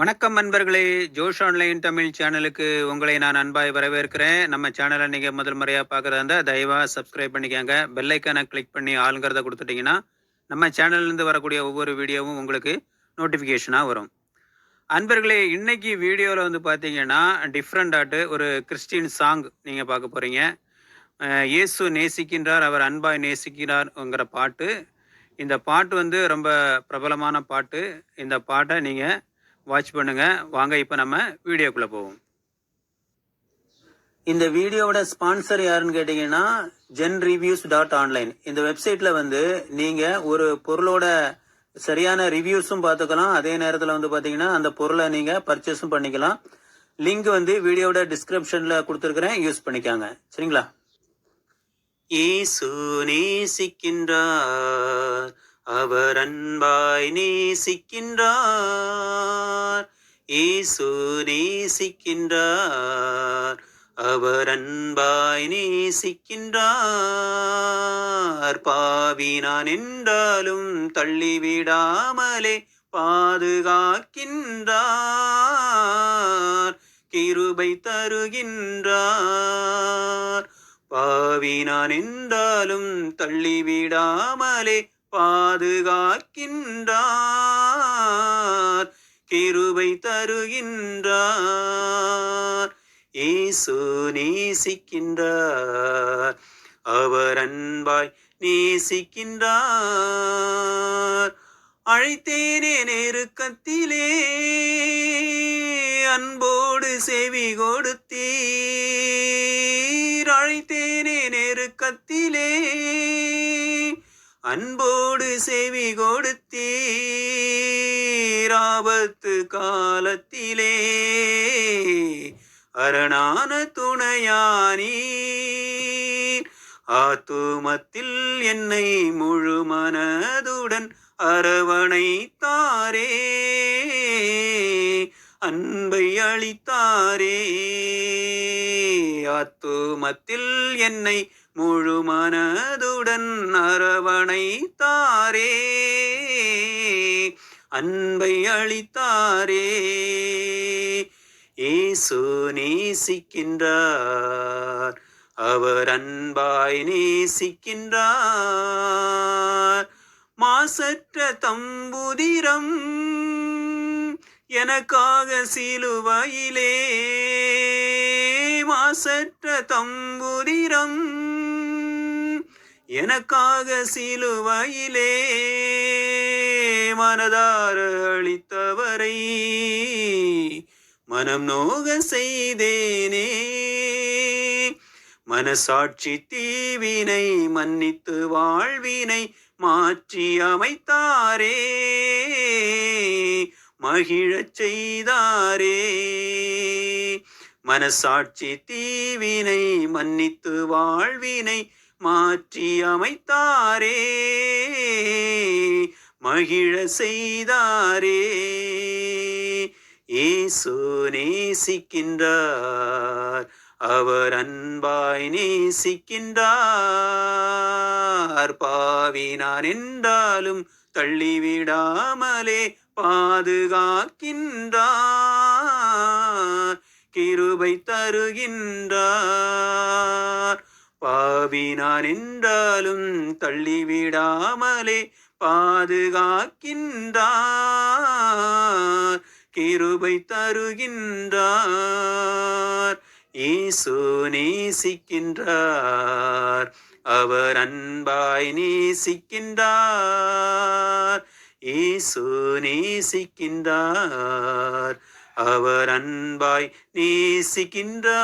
வணக்கம் நண்பர்களே. ஜோஷ் ஆன்லைன் தமிழ் சேனலுக்கு உங்களை நான் அன்பாய் வரவேற்கிறேன். நம்ம சேனலை நீங்கள் முதல் முறையாக பார்க்குறதா இருந்தால் தயவாக சப்ஸ்கிரைப் பண்ணிக்கோங்க. பெல்லைக்கானை கிளிக் பண்ணி ஆளுங்கிறத கொடுத்துட்டிங்கன்னா நம்ம சேனல்லேருந்து வரக்கூடிய ஒவ்வொரு வீடியோவும் உங்களுக்கு நோட்டிஃபிகேஷனாக வரும். அன்பர்களே இன்னைக்கு வீடியோவில் வந்து பார்த்தீங்கன்னா டிஃப்ரெண்டாட்டு ஒரு கிறிஸ்டின் சாங் நீங்கள் பார்க்க போகிறீங்க இயேசு நேசிக்கின்றார் அவர் அன்பாய் நேசிக்கிறார்ங்கிற பாட்டு. இந்த பாட்டு வந்து ரொம்ப பிரபலமான பாட்டு. இந்த பாட்டை நீங்கள் வாட்ச் பண்ணுங்க. வாங்க இப்போ நம்ம வீடியோக்குள்ள போவோம். இந்த வீடியோவோட ஸ்பான்சர் யாருன்னு கேட்டிங்கன்னா ஜென் ரிவ்யூஸ் டாட் ஆன்லைன் இந்த வெப்சைட்ல வந்து நீங்க ஒரு பொருளோட சரியான ரிவ்யூஸும் பார்த்துக்கலாம். அதே நேரத்தில் வந்து பார்த்தீங்கன்னா அந்த பொருளை நீங்க பர்ச்சேஸும் பண்ணிக்கலாம். லிங்க் வந்து வீடியோட டிஸ்கிரிப்ஷன்ல கொடுத்துருக்கிறேன். யூஸ் பண்ணிக்காங்க. சரிங்களா? இயேசு நேசிக்கின்றார். அவர் அன்பாய் நேசிக்கின்றார். ஈசு நேசிக்கின்றார். அவர் அன்பாய் நேசிக்கின்றார். பாவி நான் என்றாலும் தள்ளிவிடாமலே பாதுகாக்கின்றார். கிருபை தருகின்றார். பாவி நான் என்றாலும் தள்ளிவிடாமலே பாதுகாக்கின்றார் கிருபை தருகின்றார். இயேசு நேசிக்கின்றார் அவர் அன்பாய் நேசிக்கின்றார். அழைத்தேனே நெருக்கத்திலே அன்போடு செவி கொடுத்தீர். அழைத்தேனே நெருக்கத்திலே அன்போடு செவி கொடுத்தீராபத்து காலத்திலே. அரணான துணையானீர். ஆத்துமத்தில் என்னை முழு மனதுடன் அரவணைத்தாரே. அன்பை அளித்தாரே. ஆத்துமத்தில் என்னை முழு மனதுடன் அரவணைத்தாரே. அன்பை அளித்தாரே. ஏசு நேசிக்கின்றார். அவர் அன்பாய் நேசிக்கின்றார். மாசற்ற தம்புதிரம் எனக்காக சிலுவையிலே. மாசற்ற தம்புதிரம். எனக்காக சிலுவையிலே மனதார அளித்தவரை மனம் நோக செய்தேனே. மனசாட்சி தீவினை மன்னித்து வாழ்வினை மாற்றி அமைத்தாரே. மகிழச் செய்தாரே. மனசாட்சி தீவினை மன்னித்து வாழ்வினை மாற்றி அமைத்தாரே. மகிழ செய்தாரே. ஏசு நேசிக்கின்றார். அவர் அன்பாய் நேசிக்கின்றார். பாவினார் என்றாலும் தள்ளிவிடாமலே பாதுகாக்கின்றார். கிருபை தருகின்றார் பாவி என்றாலும் தள்ளிவிடாமலே பாதுகாக்கின்றார். கிருபை தருகின்றார் ஈசு நேசிக்கின்றார். அவர் அன்பாய் நேசிக்கின்றார். ஈசு நேசிக்கின்றார். அவர் அன்பாய் நேசிக்கின்றார்.